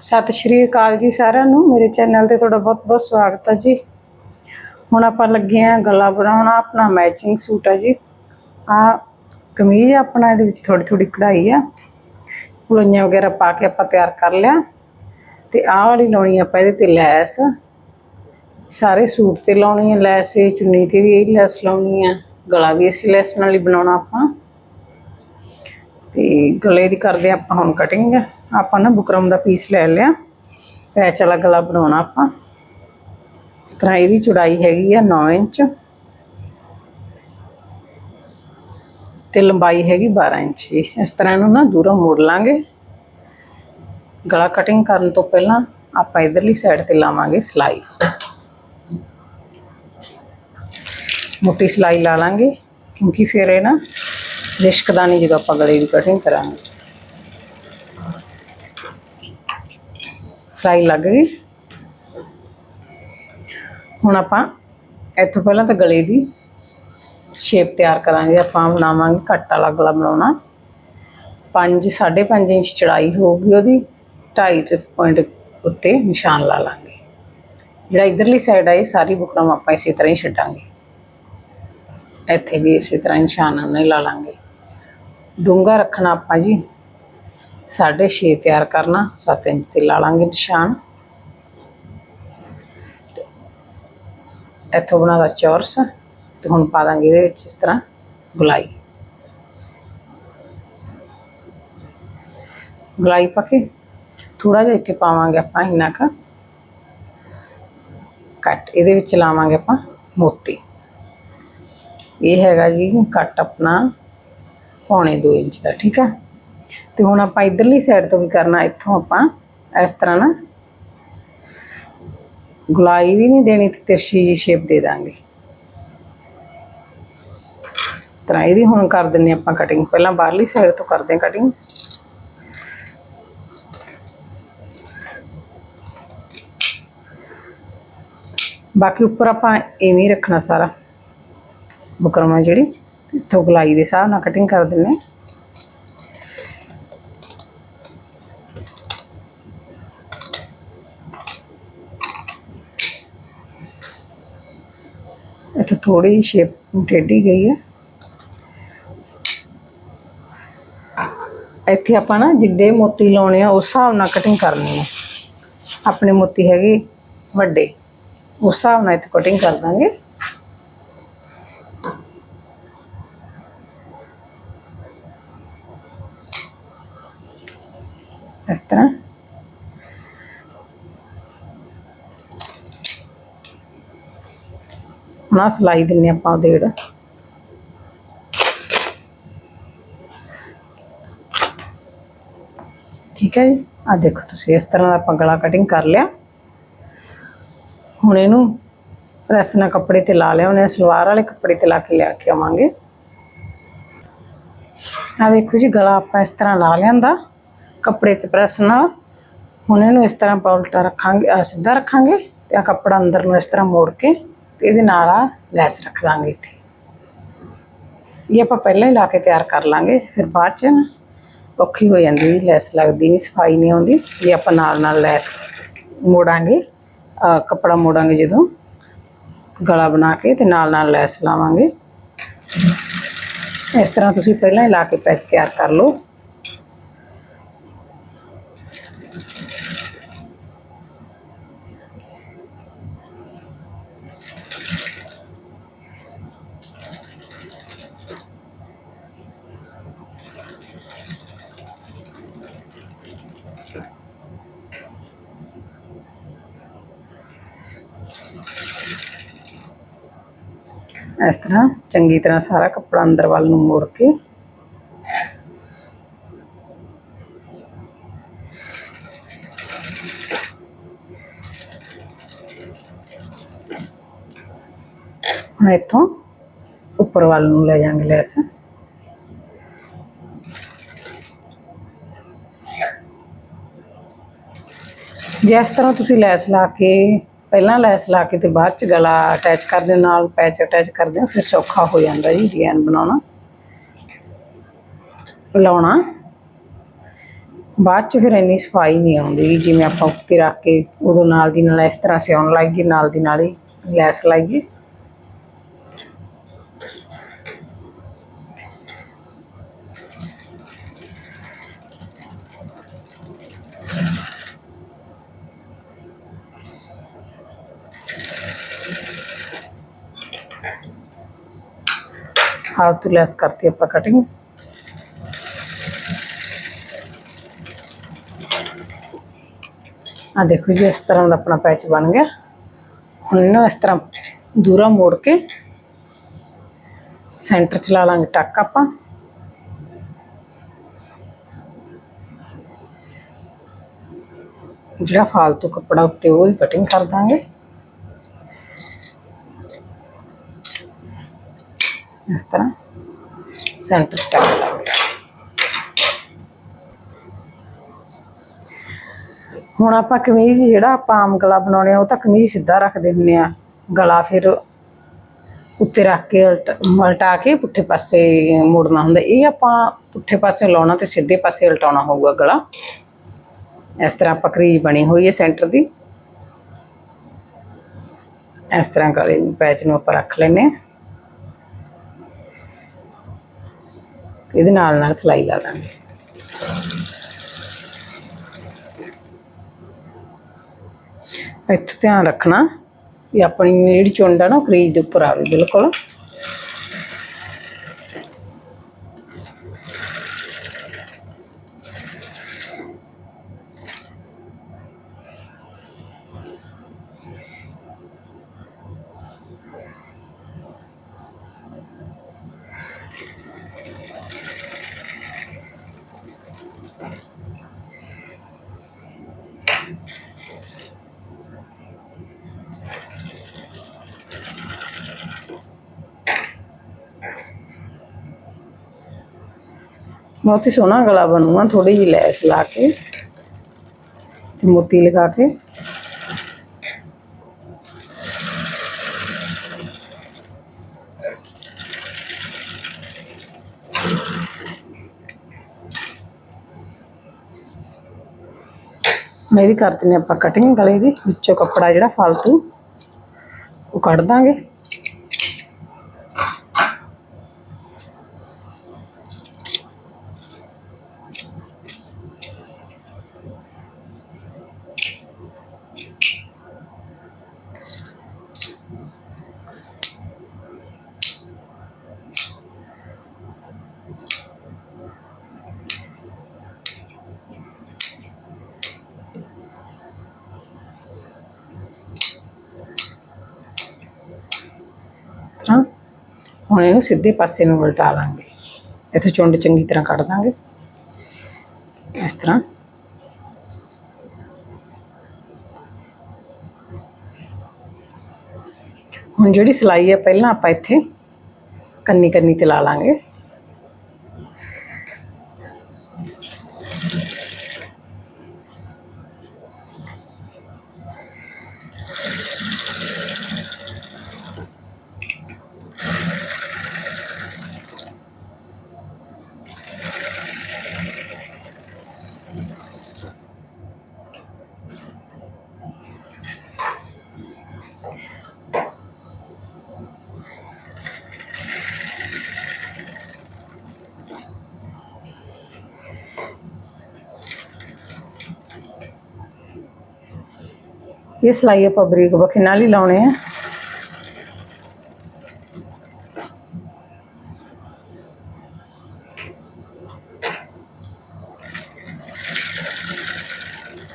ਸਤਿ ਸ਼੍ਰੀ ਅਕਾਲ ਜੀ ਸਾਰਿਆਂ ਨੂੰ। ਮੇਰੇ ਚੈਨਲ ਤੇ ਤੁਹਾਡਾ ਬਹੁਤ ਬਹੁਤ ਸਵਾਗਤ ਹੈ ਜੀ। ਹੁਣ ਆਪਾਂ ਲੱਗੇ ਆਂ ਗਲਾ ਬਣਾਉਣਾ, ਆਪਣਾ ਮੈਚਿੰਗ ਸੂਟ ਹੈ ਜੀ। ਆ ਕਮੀਜ਼ ਆ ਆਪਣਾ, ਇਹਦੇ ਵਿੱਚ ਥੋੜੀ ਥੋੜੀ ਕਢਾਈ ਆ। ਪੁਲਈਆਂ ਵਗੈਰਾ ਪਾ ਕੇ ਆਪਾਂ ਤਿਆਰ ਕਰ ਲਿਆ। ਤੇ ਆਹ ਵਾਲੀ ਲਾਉਣੀ ਆਪਾਂ ਇਹਦੇ ਤੇ ਲੈਸ। ਸਾਰੇ ਸੂਟ ਤੇ ਲਾਉਣੀ ਹੈ ਲੈਸ, ਇਹ ਚੁੰਨੀ ਤੇ ਵੀ ਇਹ ਲੈਸ ਲਾਉਣੀ ਹੈ ਗਲਾ ਵੀ ਇਸੇ ਲੈਸ ਨਾਲ ਹੀ ਬਣਾਉਣਾ ਆਪਾਂ। ਤੇ ਗਲੇ ਦੀ ਕਰਦੇ ਆਪਾਂ ਹੁਣ ਕਟਿੰਗ ਆਪਾਂ ਨਾ ਬੁਕਰਮ ਦਾ ਪੀਸ ਲੈ ਲਿਆ। ਪੈਚ ਵਾਲਾ ਗਲਾ ਬਣਾਉਣਾ ਆਪਾਂ। ਇਸ ਤਰ੍ਹਾਂ ਇਹਦੀ ਚੌੜਾਈ ਹੈਗੀ ਆ 9 ਇੰਚ। ਤੇ ਲੰਬਾਈ ਹੈਗੀ 12 ਇੰਚ ਜੀ। ਇਸ ਤਰ੍ਹਾਂ ਇਹਨੂੰ ਨਾ ਦੂਰੋਂ ਮੋੜ ਲਾਂਗੇ। ਗਲਾ ਕਟਿੰਗ ਕਰਨ ਤੋਂ ਪਹਿਲਾਂ ਆਪਾਂ ਇਧਰਲੀ ਸਾਈਡ ਤੇ ਲਾਵਾਂਗੇ ਸਲਾਈ। ਮੋਟੀ ਸਲਾਈ ਲਾ ਲਾਂਗੇ। ਕਿਉਂਕਿ ਫਿਰ ਇਹ ਨਾ ਰਿਸ਼ਕਦਾ ਨਹੀਂ ਜਦੋਂ ਆਪਾਂ ਗਲੇ ਦੀ ਕਟਿੰਗ ਕਰਾਂਗੇ। ਸਲਾਈ ਲੱਗ ਗਈ। ਹੁਣ ਆਪਾਂ ਇੱਥੋਂ ਪਹਿਲਾਂ ਤਾਂ ਗਲੇ ਦੀ ਸ਼ੇਪ ਤਿਆਰ ਕਰਾਂਗੇ। ਆਪਾਂ ਬਣਾਵਾਂਗੇ ਕੱਟ ਵਾਲਾ ਗਲਾ ਬਣਾਉਣਾ। 5 5.5 ਇੰਚ ਚੜਾਈ ਹੋਊਗੀ ਉਹਦੀ। 2.5 ਪੁਆਇੰਟ ਉੱਤੇ ਨਿਸ਼ਾਨ ਲਾ ਲਾਂਗੇ। ਜਿਹੜਾ ਇਧਰਲੀ ਸਾਈਡ ਆ, ਇਹ ਸਾਰੀ ਬੁਕਰਮ ਆਪਾਂ ਇਸੇ ਤਰ੍ਹਾਂ ਹੀ ਛੱਡਾਂਗੇ। ਇੱਥੇ ਵੀ ਇਸੇ ਤਰ੍ਹਾਂ ਨਿਸ਼ਾਨ ਨਹੀਂ ਲਾ ਲਾਂਗੇ। ਡੂੰਘਾ ਰੱਖਣਾ ਆਪਾਂ ਜੀ। 6.5 ਤਿਆਰ ਕਰਨਾ 7 ਇੰਚ ਤੇ ਲਾ ਲਾਂਗੇ ਨਿਸ਼ਾਨ। ਤੇ ਇੱਥੋਂ ਬਣਾਦਾ ਚੌਰਸ ਤੇ ਹੁਣ ਪਾ ਦਾਂਗੇ ਇਹਦੇ ਵਿੱਚ ਇਸ ਤਰ੍ਹਾਂ ਗੁਲਾਈ। ਗੁਲਾਈ ਪਾ ਕੇ ਥੋੜਾ ਜਿਹਾ ਇੱਥੇ ਪਾਵਾਂਗੇ ਆਪਾਂ ਇੰਨਾ ਕੁ। ਕੱਟ ਇਹਦੇ ਵਿੱਚ ਲਾਵਾਂਗੇ ਆਪਾਂ ਮੋਤੀ। ਇਹ ਹੈਗਾ ਜੀ ਕੱਟ ਆਪਣਾ ਪੌਣੇ 2 ਇੰਚ ਦਾ, ਠੀਕ ਆ? ਤੇ ਹੁਣ ਆਪਾਂ ਇਧਰਲੀ ਸਾਈਡ ਤੋਂ ਵੀ ਕਰਨਾ, ਇੱਥੋਂ ਆਪਾਂ ਇਸ ਤਰ੍ਹਾਂ ਨਾ ਗੁਲਾਈ ਵੀ ਨਹੀਂ ਦੇਣੀ ਤੇ ਤਿਰਛੀ ਜੀ ਸ਼ੇਪ ਦੇ ਦਾਂਗੇ। ਇਸ ਤਰ੍ਹਾਂ ਇਹਦੀ ਹੁਣ ਕਰ ਦਿੰਨੇ ਆਪਾਂ ਕਟਿੰਗ ਪਹਿਲਾਂ ਬਾਹਰਲੀ ਸਾਈਡ ਤੋਂ ਕਰਦੇ ਹਾਂ ਕਟਿੰਗ ਬਾਕੀ ਉੱਪਰ ਆਪਾਂ ਐਵੇਂ ਰੱਖਣਾ ਸਾਰਾ, ਬੁਕਰਮਾ ਜਿਹੜੀ। ਇੱਥੋਂ ਗਲਾਈ ਦੇ ਹਿਸਾਬ ਨਾਲ ਕਟਿੰਗ ਕਰ ਦਿੰਨੇ ਇੱਥੇ ਥੋੜੀ ਜਿਹੀ ਸ਼ੇਪ ਟੇਢੀ ਗਈ ਹੈ। ਇੱਥੇ ਆਪਾਂ ਨਾ ਜਿੱਡੇ ਮੋਤੀ ਲਾਉਣੇ ਆ, ਉਸ ਹਿਸਾਬ ਨਾਲ ਕਟਿੰਗ ਕਰਨੀ ਹੈ। ਆਪਣੇ ਮੋਤੀ ਹੈਗੇ ਵੱਡੇ, ਉਸ ਹਿਸਾਬ ਨਾਲ ਇੱਥੇ ਕਟਿੰਗ ਕਰ ਦਾਂਗੇ ਇਸ ਤਰ੍ਹਾਂ ਨਾ ਸਲਾਈ ਦਿੰਨੇ ਆਪਾਂ ਉਹਦੇ ਜਿਹੜਾ ਠੀਕ ਹੈ ਜੀ? ਆ ਦੇਖੋ ਤੁਸੀਂ ਇਸ ਤਰ੍ਹਾਂ ਦਾ ਆਪਾਂ ਗਲਾ ਕਟਿੰਗ ਕਰ ਲਿਆ। ਹੁਣ ਇਹਨੂੰ ਪ੍ਰੈਸ ਨਾਲ ਕੱਪੜੇ ਤੇ ਲਾ ਲਿਆ ਉਹਨੇ ਸਲਵਾਰ ਵਾਲੇ ਕੱਪੜੇ ਤੇ ਲਾ ਕੇ ਲਿਆ ਕੇ ਆਵਾਂਗੇ। ਆ ਦੇਖੋ ਜੀ, ਗਲਾ ਆਪਾਂ ਇਸ ਤਰ੍ਹਾਂ ਲਾ ਲਿਆਂਦਾ, ਕੱਪੜੇ ਤੇ ਪ੍ਰੈਸ ਨਾਲ। ਹੁਣ ਇਹਨੂੰ ਇਸ ਤਰ੍ਹਾਂ ਆਪਾਂ ਉਲਟਾ ਰੱਖਾਂਗੇ ਆਹ ਸਿੱਧਾ ਰੱਖਾਂਗੇ ਤੇ ਆ ਕੱਪੜਾ ਅੰਦਰ ਨੂੰ ਇਸ ਤਰ੍ਹਾਂ ਮੋੜ ਕੇ ਤੇ ਇਹਦੇ ਨਾਲ ਆ ਲੈਸ ਰੱਖ ਦਾਂਗੇ ਇੱਥੇ। ਇਹ ਆਪਾਂ ਪਹਿਲਾਂ ਹੀ ਲਾ ਕੇ ਤਿਆਰ ਕਰ ਲਾਂਗੇ, ਫਿਰ ਬਾਅਦ ਚ ਨਾ ਔਖੀ ਹੋ ਜਾਂਦੀ ਲੈਸ ਲੱਗਦੀ ਨਹੀਂ, ਸਫ਼ਾਈ ਨਹੀਂ ਆਉਂਦੀ। ਜੇ ਆਪਾਂ ਨਾਲ ਨਾਲ ਲੈਸ ਮੋੜਾਂਗੇ ਕੱਪੜਾ ਮੋੜਾਂਗੇ ਜਦੋਂ, ਗਲਾ ਬਣਾ ਕੇ ਤੇ ਨਾਲ ਨਾਲ ਲੈਸ ਲਾਵਾਂਗੇ। ਇਸ ਤਰ੍ਹਾਂ ਤੁਸੀਂ ਪਹਿਲਾਂ ਹੀ ਲਾ ਕੇ ਪੈਕ ਤਿਆਰ ਕਰ ਲਓ। ਇਸ ਤਰ੍ਹਾਂ ਚੰਗੀ ਤਰ੍ਹਾਂ ਸਾਰਾ ਕੱਪੜਾ ਅੰਦਰ ਵੱਲ ਨੂੰ ਮੋੜ ਕੇ ਹੁਣ ਇੱਥੋਂ ਉੱਪਰ ਵੱਲ ਨੂੰ ਲੈ ਜਾਾਂਗੇ ਲੈਸ। ਜਿਸ ਤਰ੍ਹਾਂ ਤੁਸੀਂ ਲੈਸ ਲਾ ਕੇ ਪਹਿਲਾਂ ਲੈਸ ਲਾ ਕੇ ਤੇ ਬਾਅਦ ਚ ਗਲਾ ਅਟੈਚ ਕਰਦੇ ਨਾਲ ਪੈਚ ਅਟੈਚ ਕਰਦੇ ਹਾਂ, ਫਿਰ ਸੌਖਾ ਹੋ ਜਾਂਦਾ ਜੀ ਡਿਜ਼ਾਈਨ ਬਣਾਉਣਾ। ਲਾਉਣਾ। ਬਾਅਦ ਚ ਫਿਰ ਇੰਨੀ ਸਫ਼ਾਈ ਨਹੀਂ ਆਉਂਦੀ ਜਿਵੇਂ ਆਪਾਂ ਉੱਤੇ ਰੱਖ ਕੇ ਉਦੋਂ ਨਾਲ ਦੀ ਨਾਲ ਇਸ ਤਰ੍ਹਾਂ ਸਿਉਣ ਲੱਗ ਗਈ ਨਾਲ ਦੀ ਨਾਲ ਹੀ ਲੈਸ ਲਾਈਏ। ਫਾਲਤੂ ਲੈਸ ਕਰਤੀ ਆਪਾਂ ਕਟਿੰਗ ਆ ਦੇਖੋ ਜੀ, ਇਸ ਤਰ੍ਹਾਂ ਦਾ ਆਪਣਾ ਪੈਚ ਬਣ ਗਿਆ। ਹੁਣ ਇਹਨੂੰ ਇਸ ਤਰ੍ਹਾਂ ਦੂਰਾ ਮੋੜ ਕੇ ਸੈਂਟਰ ਚ ਲਾ ਲਾਂਗੇ ਟੱਕ ਆਪਾਂ। ਜਿਹੜਾ ਫਾਲਤੂ ਕੱਪੜਾ ਉੱਤੇ ਉਹ ਹੀ ਕਟਿੰਗ ਕਰ ਦਾਂਗੇ। ਇਸ ਤਰ੍ਹਾਂ। ਸੈਂਟਰ ਚ ਟੱਕ ਹੁਣ ਆਪਾਂ ਕਮੀਜ਼ ਜਿਹੜਾ ਆਪਾਂ ਆਮ ਗਲਾ ਬਣਾਉਣੇ ਆ, ਉਹ ਤਾਂ ਕਮੀਜ਼ ਸਿੱਧਾ ਰੱਖਦੇ ਹੁੰਨੇ ਆ। ਗਲਾ ਫਿਰ ਉੱਤੇ ਰੱਖ ਕੇ ਉਲਟ- ਉਲਟਾ ਕੇ ਪੁੱਠੇ ਪਾਸੇ ਮੋੜਨਾ ਹੁੰਦਾ। ਇਹ ਆਪਾਂ ਪੁੱਠੇ ਪਾਸੇ ਲਾਉਣਾ ਤੇ ਸਿੱਧੇ ਪਾਸੇ ਉਲਟਾਉਣਾ ਹੋਊਗਾ ਗਲਾ। ਇਸ ਤਰ੍ਹਾਂ ਆਪਾਂ ਕਰੀਜ਼ ਬਣੀ ਹੋਈ ਹੈ ਸੈਂਟਰ ਦੀ। ਇਸ ਤਰ੍ਹਾਂ ਗਲੇ ਨੂੰ ਪੈਚ ਨੂੰ ਆਪਾਂ ਰੱਖ ਲੈਨੇ ਆ। ਇਹਦੇ ਨਾਲ ਨਾਲ ਸਿਲਾਈ ਲਾ ਦਾਂਗੇ। ਇੱਥੇ ਧਿਆਨ ਰੱਖਣਾ ਕਿ ਆਪਣੀ ਜਿਹੜੀ ਚੁੰਡ ਆ ਨਾ ਉਹ ਕਰੀਜ਼ ਦੇ ਉੱਪਰ ਆਵੇ, ਬਿਲਕੁਲ। ਬਹੁਤ ਹੀ ਸੋਹਣਾ ਗਲਾ ਬਣੂਗਾ ਥੋੜੀ ਜਿਹੀ ਲੈਸ ਲਾ ਕੇ ਤੇ ਮੋਤੀ ਲਗਾ ਕੇ। ਮੈਂ ਇਹਦੀ ਕਰ ਦਿੰਦੇ ਆਪਾਂ ਕਟਿੰਗ ਗਲੇ ਦੀ, ਵਿੱਚੋਂ ਕੱਪੜਾ ਜਿਹੜਾ ਫालतू ਉਹ ਕੱਢ ਦਾਂਗੇ ਹਾਂ ਹੁਣ ਇਹਨੂੰ ਸਿੱਧੇ ਪਾਸੇ ਨੂੰ ਉਲਟਾ ਲਾਂਗੇ। ਇੱਥੇ ਚੁੰਡ ਚੰਗੀ ਤਰ੍ਹਾਂ ਕੱਢ ਦਾਂਗੇ। ਇਸ ਤਰ੍ਹਾਂ। ਹੁਣ ਜਿਹੜੀ ਸਿਲਾਈ ਹੈ, ਪਹਿਲਾਂ ਆਪਾਂ ਇੱਥੇ ਕੰਨੀ ਕੰਨੀ ਤੇ ਲਾ ਲਾਂਗੇ। ਇਹ ਸਿਲਾਈ ਆਪਾਂ ਬਰੀਕ ਬਖੇ ਨਾਲ ਹੀ ਲਾਉਣੇ ਆ।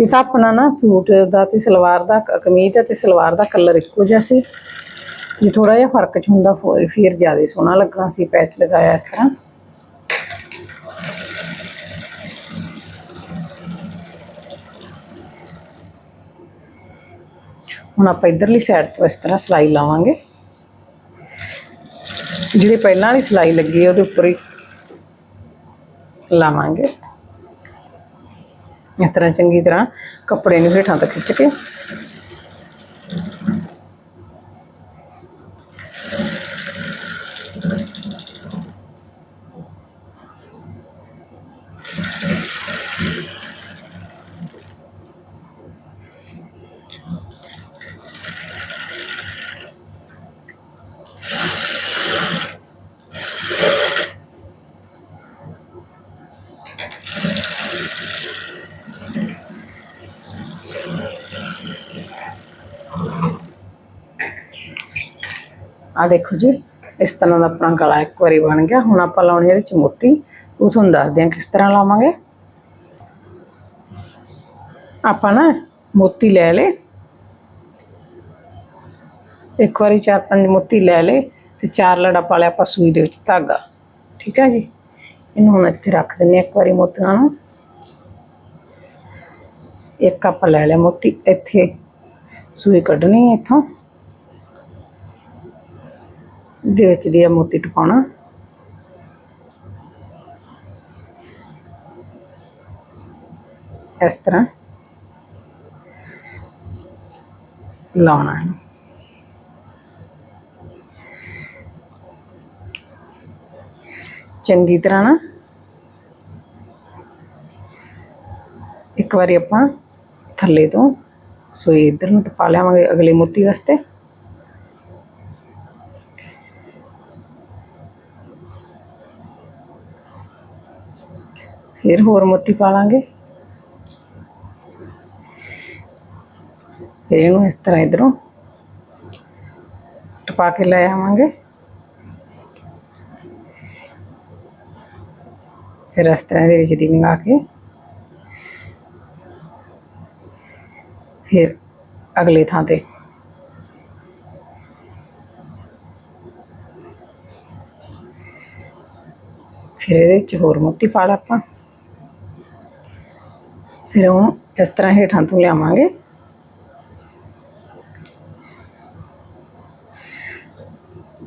ਇਹ ਤਾਂ ਆਪਣਾ ਨਾ ਸੂਟ ਦਾ ਤੇ ਸਲਵਾਰ ਦਾ ਕਮੀਜ਼ ਦਾ ਤੇ ਸਲਵਾਰ ਦਾ ਕਲਰ ਇੱਕੋ ਜਿਹਾ ਸੀ। ਜੇ ਥੋੜਾ ਜਿਹਾ ਫ਼ਰਕ ਚ ਹੁੰਦਾ ਫੋ- ਫਿਰ ਜ਼ਿਆਦਾ ਸੋਹਣਾ ਲੱਗਣਾ ਸੀ, ਪੈਚ ਲਗਾਇਆ ਇਸ ਤਰ੍ਹਾਂ। ਹੁਣ ਆਪਾਂ ਇਧਰਲੀ ਸਾਈਡ ਤੋਂ ਇਸ ਤਰ੍ਹਾਂ ਸਿਲਾਈ ਲਾਵਾਂਗੇ। ਜਿਹੜੀ ਪਹਿਲਾਂ ਵਾਲੀ ਸਿਲਾਈ ਲੱਗੀ ਹੈ, ਉਹਦੇ ਉੱਪਰ ਹੀ ਲਾਵਾਂਗੇ। ਇਸ ਤਰ੍ਹਾਂ ਚੰਗੀ ਤਰ੍ਹਾਂ ਕੱਪੜੇ ਨੂੰ ਹੇਠਾਂ ਤੱਕ ਖਿੱਚ ਕੇ ਆ ਦੇਖੋ ਜੀ, ਇਸ ਤਰ੍ਹਾਂ ਦਾ ਆਪਣਾ ਗਲਾ ਇੱਕ ਵਾਰੀ ਬਣ ਗਿਆ। ਹੁਣ ਆਪਾਂ ਲਾਉਣੀ ਇਹਦੇ ਚ ਮੋਤੀ। ਉਹ ਤੁਹਾਨੂੰ ਦੱਸਦੇ ਹਾਂ ਕਿਸ ਤਰ੍ਹਾਂ ਲਾਵਾਂਗੇ। ਆਪਾਂ ਨਾ ਮੋਤੀ ਲੈ ਲੇ ਇੱਕ ਵਾਰੀ ਚਾਰ ਪੰਜ ਮੋਤੀ ਲੈ ਲੇ ਤੇ ਚਾਰ ਲੜਾ ਪਾ ਲਿਆ ਆਪਾਂ ਸੂਈ ਦੇ ਵਿੱਚ ਧਾਗਾ। ਠੀਕ ਹੈ ਜੀ? ਇਹਨੂੰ ਹੁਣ ਇੱਥੇ ਰੱਖ ਦਿੰਨੇ ਹਾਂ ਇੱਕ ਵਾਰੀ ਮੋਤੀਆਂ ਨੂੰ। ਇੱਕ ਆਪਾਂ ਲੈ ਲਿਆ ਮੋਤੀ। ਇੱਥੇ ਸੂਈ ਕੱਢਣੀ ਇੱਥੋਂ। ਦੇ ਵਿੱਚ ਦੀ ਆ ਮੋਤੀ ਟਪਾਉਣਾ ਇਸ ਤਰ੍ਹਾਂ ਲਾਉਣਾ ਹੈ ਚੰਗੀ ਤਰ੍ਹਾਂ ਨਾ ਇੱਕ ਵਾਰੀ ਆਪਾਂ ਥੱਲੇ ਤੋਂ ਸੂਈ ਇਧਰ ਨੂੰ ਟਪਾ ਲਿਆਵਾਂਗੇ ਅਗਲੇ ਮੋਤੀ ਵਾਸਤੇ। ਫਿਰ ਹੋਰ ਮੋਤੀ ਪਾ ਲਾਂਗੇ। ਫਿਰ ਇਹਨੂੰ ਇਸ ਤਰ੍ਹਾਂ ਇਧਰੋਂ ਟਪਾ ਕੇ ਲੈ ਆਵਾਂਗੇ। ਫਿਰ ਇਸ ਤਰ੍ਹਾਂ ਦੇ ਵਿੱਚ ਦੀ ਲੰਗਾ ਕੇ ਫਿਰ ਅਗਲੇ ਥਾਂ ਤੇ ਫਿਰ ਇਹਦੇ ਵਿੱਚ ਹੋਰ ਮੋਤੀ ਪਾ ਲਾ ਆਪਾਂ। ਫਿਰ ਉਹ ਇਸ ਤਰ੍ਹਾਂ ਹੇਠਾਂ ਤੋਂ ਲਿਆਵਾਂਗੇ।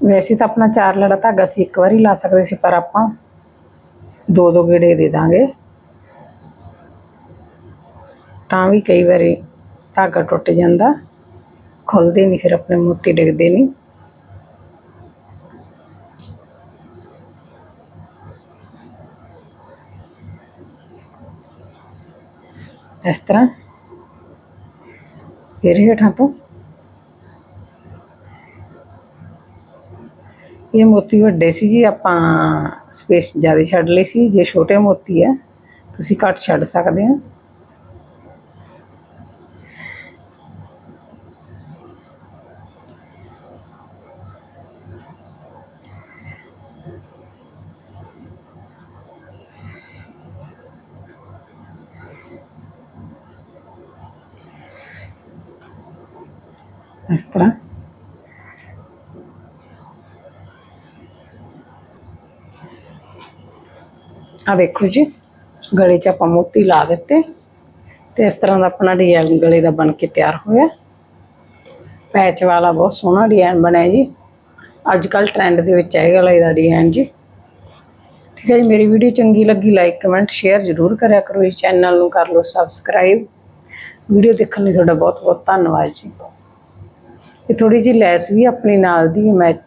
ਵੈਸੇ ਤਾਂ ਆਪਣਾ ਚਾਰ ਲੜਾ ਧਾਗਾ ਸੀ ਇੱਕ ਵਾਰੀ ਲਾ ਸਕਦੇ ਸੀ, ਪਰ ਆਪਾਂ ਦੋ ਦੋ ਗੇੜੇ ਦੇ ਦਾਂਗੇ। ਤਾਂ ਵੀ ਕਈ ਵਾਰੀ ਧਾਗਾ ਟੁੱਟ ਜਾਂਦਾ, ਖੁੱਲਦੇ ਨਹੀਂ, ਫਿਰ ਆਪਣੇ ਮੋਤੀ ਡਿੱਗਦੇ ਨਹੀਂ। ਇਸ ਤਰ੍ਹਾਂ। ਫਿਰ ਹੇਠਾਂ ਤੋਂ। ਇਹ ਮੋਤੀ ਵੱਡੇ ਸੀ ਜੀ, ਆਪਾਂ ਸਪੇਸ ਜ਼ਿਆਦਾ ਛੱਡ ਲਈ ਸੀ। ਜੇ ਛੋਟੇ ਮੋਤੀ ਹੈ, ਤੁਸੀਂ ਘੱਟ ਛੱਡ ਸਕਦੇ ਹੋ। ਇਸ ਤਰ੍ਹਾਂ। ਆ ਦੇਖੋ ਜੀ, ਗਲੇ 'ਚ ਆਪਾਂ ਮੋਤੀ ਲਾ ਦਿੱਤੇ ਤੇ ਇਸ ਤਰ੍ਹਾਂ ਦਾ ਆਪਣਾ ਡਿਜ਼ਾਈਨ ਗਲੇ ਦਾ ਬਣ ਕੇ ਤਿਆਰ ਹੋਇਆ। ਪੈਚ ਵਾਲਾ ਬਹੁਤ ਸੋਹਣਾ ਡਿਜ਼ਾਈਨ ਬਣਿਆ ਜੀ। ਅੱਜ ਕੱਲ ਟ੍ਰੈਂਡ ਦੇ ਵਿੱਚ ਹੈ ਗਲੇ ਦਾ ਡਿਜ਼ਾਈਨ ਜੀ। ਠੀਕ ਹੈ ਜੀ, ਮੇਰੀ ਵੀਡੀਓ ਚੰਗੀ ਲੱਗੀ ਲਾਈਕ ਕਮੈਂਟ ਸ਼ੇਅਰ ਜ਼ਰੂਰ ਕਰਿਆ ਕਰੋ। ਇਸ ਚੈਨਲ ਨੂੰ ਕਰ ਲਓ ਸਬਸਕ੍ਰਾਈਬ ਵੀਡੀਓ ਦੇਖਣ ਲਈ ਤੁਹਾਡਾ ਬਹੁਤ ਬਹੁਤ ਧੰਨਵਾਦ ਜੀ। ਇਹ ਥੋੜੀ ਜਿਹੀ ਲੈਸ ਵੀ ਆਪਣੇ ਨਾਲ ਦੀ ਮੈਚ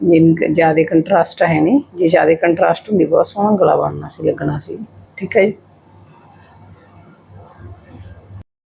ਜ਼ਿਆਦਾ ਕੰਟਰਾਸਟ ਹੈ ਨੇ। ਜੇ ਜ਼ਿਆਦਾ ਕੰਟਰਾਸਟ ਹੁੰਦੀ, ਬਹੁਤ ਸੋਹਣਾ ਗਲਾ ਬਣਨਾ ਸੀ, ਲੱਗਣਾ ਸੀ। ਠੀਕ ਹੈ ਜੀ?